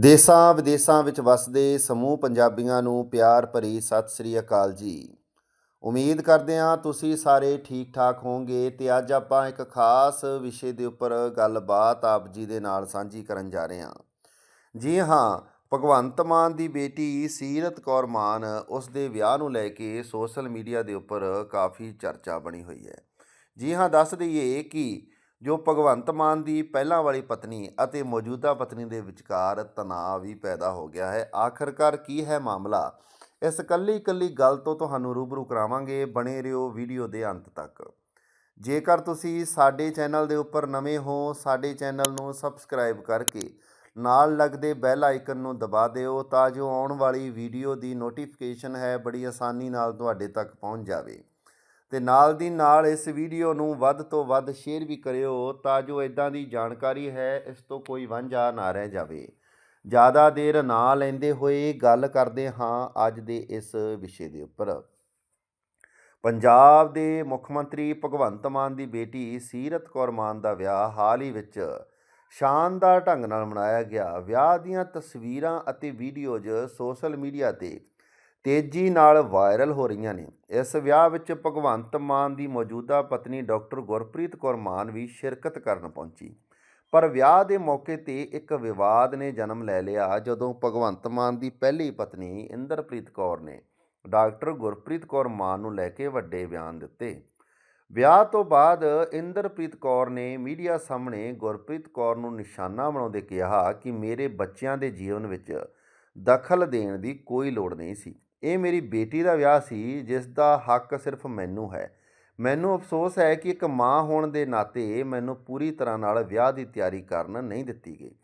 ਦੇਸਾਂ ਵਿਦੇਸਾਂ ਵਿੱਚ ਵਸਦੇ ਸਮੂਹ ਪੰਜਾਬੀਆਂ ਨੂੰ ਪਿਆਰ ਭਰੀ ਸਤਿ ਸ੍ਰੀ ਅਕਾਲ ਜੀ। ਉਮੀਦ ਕਰਦੇ ਹਾਂ ਤੁਸੀਂ ਸਾਰੇ ਠੀਕ ਠਾਕ ਹੋਵੋਗੇ ਤੇ ਅੱਜ ਆਪਾਂ ਇੱਕ ਖਾਸ ਵਿਸ਼ੇ ਦੇ ਉੱਪਰ ਗੱਲਬਾਤ ਆਪ ਜੀ ਦੇ ਨਾਲ ਸਾਂਝੀ ਕਰਨ ਜਾ ਰਹੇ ਹਾਂ। ਜੀ ਹਾਂ, ਭਗਵੰਤ ਮਾਨ ਦੀ ਬੇਟੀ ਸੀਰਤ ਕੌਰ ਮਾਨ ਉਸ ਦੇ ਵਿਆਹ ਨੂੰ ਲੈ ਕੇ ਸੋਸ਼ਲ ਮੀਡੀਆ ਦੇ ਉੱਪਰ ਕਾਫੀ ਚਰਚਾ ਬਣੀ ਹੋਈ ਹੈ। ਜੀ ਹਾਂ, ਦੱਸ ਦਈਏ ਕਿ ਜੋ ਭਗਵੰਤ ਮਾਨ ਦੀ ਪਹਿਲਾਂ ਵਾਲੀ ਪਤਨੀ ਅਤੇ ਮੌਜੂਦਾ ਪਤਨੀ ਦੇ ਵਿਚਕਾਰ ਤਣਾਅ ਵੀ ਪੈਦਾ ਹੋ ਗਿਆ ਹੈ। ਆਖਰਕਾਰ ਕੀ ਹੈ ਮਾਮਲਾ? ਇਸ ਕੱਲੀ ਕੱਲੀ ਗੱਲ ਤੋਂ ਤੁਹਾਨੂੰ ਰੂਬਰੂ ਕਰਾਵਾਂਗੇ ਬਣੇ ਰਹੋ ਵੀਡੀਓ ਦੇ ਅੰਤ ਤੱਕ। ਜੇਕਰ ਤੁਸੀਂ ਸਾਡੇ ਚੈਨਲ ਦੇ ਉੱਪਰ ਨਵੇਂ ਹੋ, ਸਾਡੇ ਚੈਨਲ ਨੂੰ ਸਬਸਕ੍ਰਾਈਬ ਕਰਕੇ ਨਾਲ ਲੱਗਦੇ ਬੈਲ ਆਈਕਨ ਨੂੰ ਦਬਾ ਦਿਓ ਤਾਂ ਜੋ ਆਉਣ ਵਾਲੀ ਵੀਡੀਓ ਦੀ ਨੋਟੀਫਿਕੇਸ਼ਨ ਹੈ ਬੜੀ ਆਸਾਨੀ ਨਾਲ ਤੁਹਾਡੇ ਤੱਕ ਪਹੁੰਚ ਜਾਵੇ। ਤੇ ਨਾਲ ਦੀ ਨਾਲ ਇਸ ਵੀਡੀਓ ਨੂੰ ਵੱਧ ਤੋਂ ਵੱਧ ਸ਼ੇਅਰ ਵੀ ਕਰਿਓ ਤਾਂ ਜੋ ਇਦਾਂ ਦੀ ਜਾਣਕਾਰੀ ਹੈ, ਇਸ ਤੋਂ ਕੋਈ ਵਾਂਝਾ ਨਾ ਰਹਿ ਜਾਵੇ। ਜ਼ਿਆਦਾ ਦੇਰ ਨਾ ਲੈਂਦੇ ਹੋਏ ਗੱਲ ਕਰਦੇ ਹਾਂ ਅੱਜ ਦੇ ਇਸ ਵਿਸ਼ੇ ਦੇ ਉੱਪਰ। ਪੰਜਾਬ ਦੇ ਮੁੱਖ ਮੰਤਰੀ ਭਗਵੰਤ ਮਾਨ ਦੀ ਬੇਟੀ ਸੀਰਤ ਕੌਰ ਮਾਨ ਦਾ ਵਿਆਹ ਹਾਲ ਹੀ ਵਿੱਚ ਸ਼ਾਨਦਾਰ ਢੰਗ ਨਾਲ ਮਨਾਇਆ ਗਿਆ। ਵਿਆਹ ਦੀਆਂ ਤਸਵੀਰਾਂ ਅਤੇ ਵੀਡੀਓਜ਼ ਸੋਸ਼ਲ ਮੀਡੀਆ ਤੇ ਤੇਜ਼ੀ ਨਾਲ ਵਾਇਰਲ ਹੋ ਰਹੀਆਂ ਨੇ। ਇਸ ਵਿਆਹ ਵਿੱਚ ਭਗਵੰਤ ਮਾਨ ਦੀ ਮੌਜੂਦਾ ਪਤਨੀ ਡਾਕਟਰ ਗੁਰਪ੍ਰੀਤ ਕੌਰ ਮਾਨ ਵੀ ਸ਼ਿਰਕਤ ਕਰਨ ਪਹੁੰਚੀ। ਪਰ ਵਿਆਹ ਦੇ ਮੌਕੇ ਤੇ ਇੱਕ ਵਿਵਾਦ ਨੇ ਜਨਮ ਲੈ ਲਿਆ, ਜਦੋਂ ਭਗਵੰਤ ਮਾਨ ਦੀ ਪਹਿਲੀ ਪਤਨੀ ਇੰਦਰਪ੍ਰੀਤ ਕੌਰ ਨੇ ਡਾਕਟਰ ਗੁਰਪ੍ਰੀਤ ਕੌਰ ਮਾਨ ਨੂੰ ਲੈ ਕੇ ਵੱਡੇ ਬਿਆਨ ਦਿੱਤੇ। ਵਿਆਹ ਤੋਂ ਬਾਅਦ ਇੰਦਰਪ੍ਰੀਤ ਕੌਰ ਨੇ ਮੀਡੀਆ ਸਾਹਮਣੇ ਗੁਰਪ੍ਰੀਤ ਕੌਰ ਨੂੰ ਨਿਸ਼ਾਨਾ ਬਣਾਉਂਦੇ ਕਿਹਾ ਕਿ ਮੇਰੇ ਬੱਚਿਆਂ ਦੇ ਜੀਵਨ ਵਿੱਚ ਦਖਲ ਦੇਣ ਦੀ ਕੋਈ ਲੋੜ ਨਹੀਂ ਸੀ। ਇਹ ਮੇਰੀ ਬੇਟੀ ਦਾ ਵਿਆਹ ਸੀ ਜਿਸ ਦਾ ਹੱਕ ਸਿਰਫ ਮੈਨੂੰ ਹੈ। ਮੈਨੂੰ ਅਫਸੋਸ ਹੈ ਕਿ ਇੱਕ ਮਾਂ ਹੋਣ ਦੇ ਨਾਤੇ ਮੈਨੂੰ ਪੂਰੀ ਤਰ੍ਹਾਂ ਨਾਲ ਵਿਆਹ ਦੀ ਤਿਆਰੀ ਕਰਨ ਨਹੀਂ ਦਿੱਤੀ ਗਈ।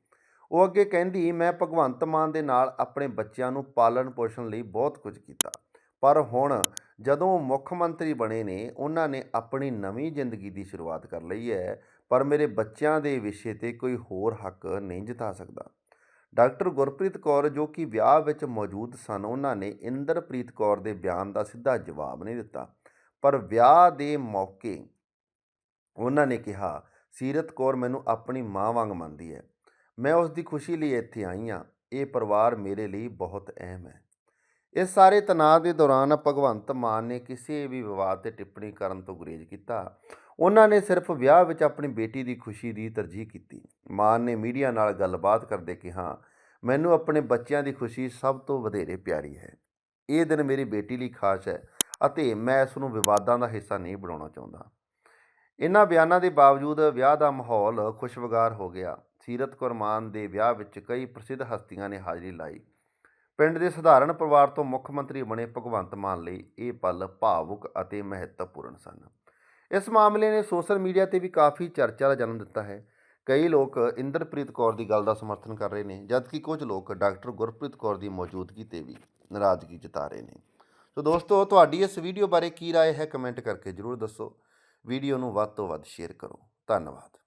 ਉਹ ਅੱਗੇ ਕਹਿੰਦੀ, ਮੈਂ ਭਗਵੰਤ ਮਾਨ ਦੇ ਨਾਲ ਆਪਣੇ ਬੱਚਿਆਂ ਨੂੰ ਪਾਲਣ ਪੋਸ਼ਣ ਲਈ ਬਹੁਤ ਕੁਝ ਕੀਤਾ। ਪਰ ਹੁਣ ਜਦੋਂ ਮੁੱਖ ਮੰਤਰੀ ਬਣੇ ਨੇ, ਉਹਨਾਂ ਨੇ ਆਪਣੀ ਨਵੀਂ ਜ਼ਿੰਦਗੀ ਦੀ ਸ਼ੁਰੂਆਤ ਕਰ ਲਈ ਹੈ, ਪਰ ਮੇਰੇ ਬੱਚਿਆਂ ਦੇ ਵਿਸ਼ੇ ਤੇ ਕੋਈ ਹੋਰ ਹੱਕ ਨਹੀਂ ਜਤਾ ਸਕਦਾ। ਡਾਕਟਰ ਗੁਰਪ੍ਰੀਤ ਕੌਰ, ਜੋ ਕਿ ਵਿਆਹ ਵਿੱਚ ਮੌਜੂਦ ਸਨ, ਉਹਨਾਂ ਨੇ ਇੰਦਰਪ੍ਰੀਤ ਕੌਰ ਦੇ ਬਿਆਨ ਦਾ ਸਿੱਧਾ ਜਵਾਬ ਨਹੀਂ ਦਿੱਤਾ। ਪਰ ਵਿਆਹ ਦੇ ਮੌਕੇ ਉਹਨਾਂ ਨੇ ਕਿਹਾ, ਸੀਰਤ ਕੌਰ ਮੈਨੂੰ ਆਪਣੀ ਮਾਂ ਵਾਂਗ ਮੰਨਦੀ ਹੈ। ਮੈਂ ਉਸ ਦੀ ਖੁਸ਼ੀ ਲਈ ਇੱਥੇ ਆਈ ਹਾਂ। ਇਹ ਪਰਿਵਾਰ ਮੇਰੇ ਲਈ ਬਹੁਤ ਅਹਿਮ ਹੈ। ਇਸ ਸਾਰੇ ਤਣਾਅ ਦੇ ਦੌਰਾਨ ਭਗਵੰਤ ਮਾਨ ਨੇ ਕਿਸੇ ਵੀ ਵਿਵਾਦ ਤੇ ਟਿੱਪਣੀ ਕਰਨ ਤੋਂ ਗੁਰੇਜ਼ ਕੀਤਾ। ਉਹਨਾਂ ਨੇ ਸਿਰਫ ਵਿਆਹ ਵਿੱਚ ਆਪਣੀ ਬੇਟੀ ਦੀ ਖੁਸ਼ੀ ਦੀ ਤਰਜੀਹ ਕੀਤੀ। ਮਾਨ ਨੇ ਮੀਡੀਆ ਨਾਲ ਗੱਲਬਾਤ ਕਰਦੇ ਕਿਹਾ, ਮੈਨੂੰ ਆਪਣੇ ਬੱਚਿਆਂ ਦੀ ਖੁਸ਼ੀ ਸਭ ਤੋਂ ਵਧੇਰੇ ਪਿਆਰੀ ਹੈ। ਇਹ ਦਿਨ ਮੇਰੀ ਬੇਟੀ ਲਈ ਖਾਸ ਹੈ ਅਤੇ ਮੈਂ ਇਸ ਨੂੰ ਵਿਵਾਦਾਂ ਦਾ ਹਿੱਸਾ ਨਹੀਂ ਬਣਾਉਣਾ ਚਾਹੁੰਦਾ। ਇਨ੍ਹਾਂ ਬਿਆਨਾਂ ਦੇ ਬਾਵਜੂਦ ਵਿਆਹ ਦਾ ਮਾਹੌਲ ਖੁਸ਼ਵਗਾਰ ਹੋ ਗਿਆ। ਸੀਰਤ ਕੌਰ ਮਾਨ ਦੇ ਵਿਆਹ ਵਿੱਚ ਕਈ ਪ੍ਰਸਿੱਧ ਹਸਤੀਆਂ ਨੇ ਹਾਜ਼ਰੀ ਲਾਈ। ਪਿੰਡ ਦੇ ਸਧਾਰਨ ਪਰਿਵਾਰ ਤੋਂ ਮੁੱਖ ਮੰਤਰੀ ਬਣੇ ਭਗਵੰਤ ਮਾਨ ਲਈ ਇਹ ਪਲ ਭਾਵੁਕ ਅਤੇ ਮਹੱਤਵਪੂਰਨ ਸਨ। ਇਸ ਮਾਮਲੇ ਨੇ ਸੋਸ਼ਲ ਮੀਡੀਆ ਤੇ ਵੀ ਕਾਫੀ ਚਰਚਾ ਦਾ ਜਨਮ ਦਿੱਤਾ ਹੈ। ਕਈ ਲੋਕ ਇੰਦਰਪ੍ਰੀਤ ਕੌਰ ਦੀ ਗੱਲ ਦਾ ਸਮਰਥਨ ਕਰ ਰਹੇ ਨੇ ਜਦਕਿ ਕੁਝ ਲੋਕ ਡਾਕਟਰ ਗੁਰਪ੍ਰੀਤ ਕੌਰ ਦੀ ਮੌਜੂਦਗੀ ਤੇ ਵੀ ਨਾਰਾਜ਼ਗੀ ਜਤਾ ਰਹੇ ਨੇ ਸੋ ਦੋਸਤੋ ਤੁਹਾਡੀ ਇਸ ਵੀਡੀਓ ਬਾਰੇ ਕੀ رائے ਹੈ ਕਮੈਂਟ ਕਰਕੇ ਜਰੂਰ ਦੱਸੋ ਵੀਡੀਓ ਨੂੰ ਵੱਧ ਤੋਂ ਵੱਧ ਸ਼ੇਅਰ ਕਰੋ ਧੰਨਵਾਦ